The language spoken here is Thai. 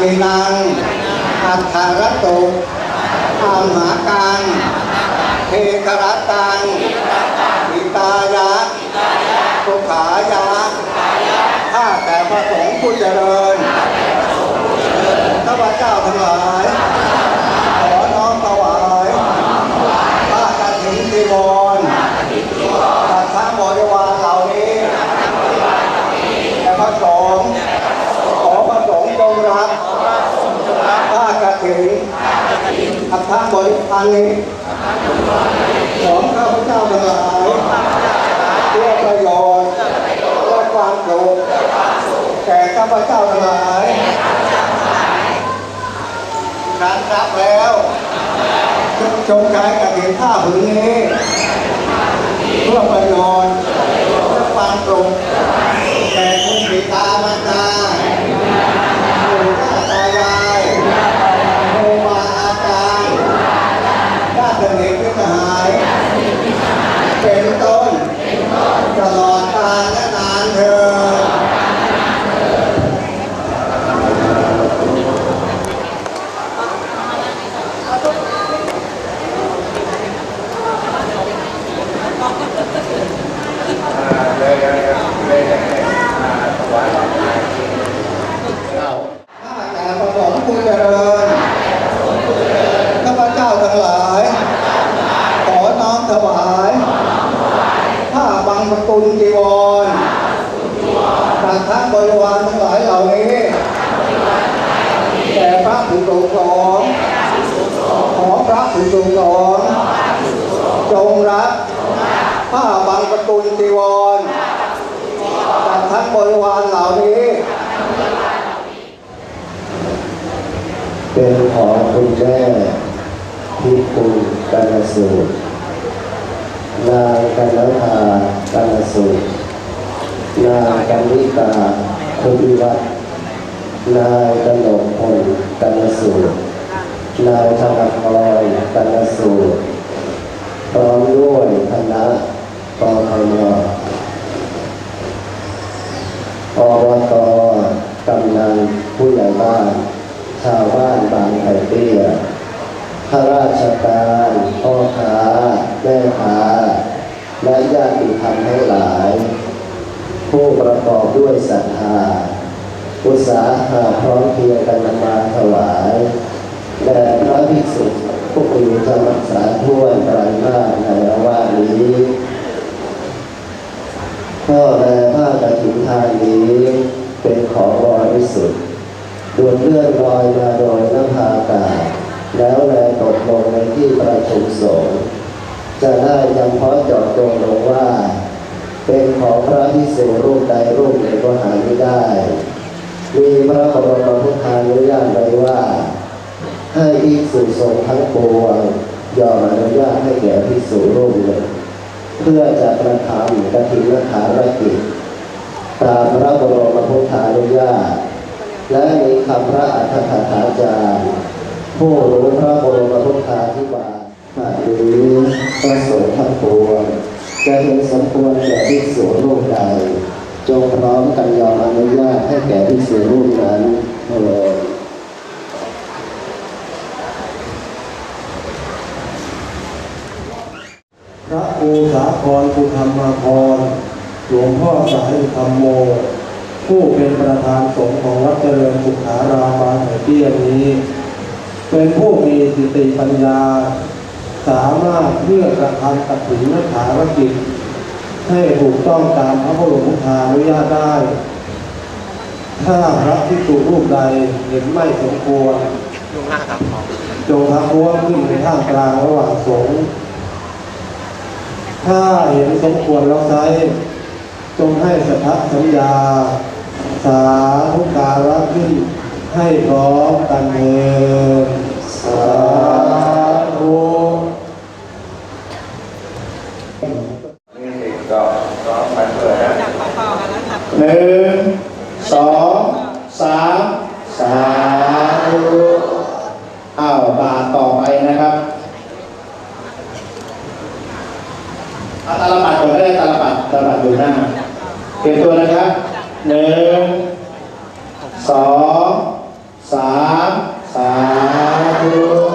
มินัง อัฏฐารตุอามหากังเทกรตังอิตายะสุขายะข้าแต่พระสงฆ์ผู้เจริญข้าพเจ้าทั้งหลาย ขอน้อมถวายผ้ากฐินจีวรจากทั้งบริวารเหล่านี้และพระสงฆ์ขอพระสงฆ์จงรับผ้ากฐิน อัฏฐบริวารนี้ของข้าพเจ้าทั้งหลายเพื่อประโยชน์และความสุขแก่ข้าพเจ้าทั้งหลายนั้นรับแล้วจงใช้กระถิ่นผ้าผืนนี้เพื่อประโยชน์และความสุขแก่คุณบิดามารดาปู่ย่าตายายครูบาอาจารย์ญาติสนิทมิตรสหาย เป็นต้นตลอดกาลและนานเถิด ข้าแต่พระสงฆ์ผู้เจริญข้าพเจ้าทั้งหลาย ขอน้อมถวายผ้าบางประกุลจีวรจากทั้งบริวารทั้งหลายเหล่านี้แด่พระผู้ทรงสงฆ์ขอพระผู้ทรงสงฆ์จงรับผ้าบางประกุลจีวรจากทั้งบริวารเหล่านี้ เป็นของคุณแม่ที่คุณกันสูตร นางกันนภากันสูตร นางกันนิกาคุณวัฒนายกนกพลกันสูตร นายธนพรกันสูตร พร้อมด้วยคณะกทมอบตกำนันผู้ใหญ่บ้าน ชาวบ้านบางไผ่เตี้ยข้าราชการพ่อค้าแม่ค้า และญาติธรรมทั้งหลาย ผู้ประกอบด้วยศรัทธาอุตสาหะพร้อมเพรียงกันนำมาถวายแด่พระภิกษุผู้มีธรรมรักษาทั่วไตรมาสในระวาสนี้ก็แลผ้ากฐินทานนี้เป็นของบริสุทธิ์ ดวนเลื่อนลอยมาโดยนภาอากาศ แล้วแลตกลงในที่ประชุมสงฆ์จะได้จำเพาะเจาะจงลงว่า เป็นของพระพิสุรูปใดรูปหนึ่งก็หาไม่ได้ มีพระบรมพุทธานุญาตไว้ว่า ให้ภิกษุสงฆ์ทั้งปวงยอมอนุญาตให้แก่ภิกษุรูปหนึ่งเพื่อจะกระทำกฐินธารกิจตามพระบรมพุทธานุญาต และมีคำพระอัฏฐกถาจารย์ผู้รู้พระบรมพุทธาธิบายหากนี้พระสงฆ์ทั้งปวงจะเห็นสมควรแก่ภิกษุรูปใด จงพร้อมกันยอมอนุญาตให้แก่ภิกษุรูปนั้นเถิดพระโอสาครภูธรรมพรหลวงพ่อสายธรรมโม ผู้เป็นประธานสงฆ์ของวัดเจริญสุขารามบางแห่เตี้ยนี้ เป็นผู้มีสติปัญญา สามารถเลือกกระทำตัดสินนักฐารกิจให้ถูกต้องตามพระบรมพุทธานุญาตได้ ถ้าพระที่ถูกรูปใดเห็นไม่สมควรจงทักท้วงขึ้นในท่ามกลางระหว่างสงฆ์ถ้าเห็นสมควรแล้วใช้จงให้สัทธสัญญา สาธุการะขึ้นให้พร้อมกันเถิดสาธุก็ก็มันเปิดนะหนึ่งสองสามสาธุอ้าวบาทต่อไปนะครับเอาตาลปัดก่อนก็ได้ตาลปัดตาลปัดอยู่หน้าเตรียมตัวนะครับ หนึ่งสองสสามสาธุ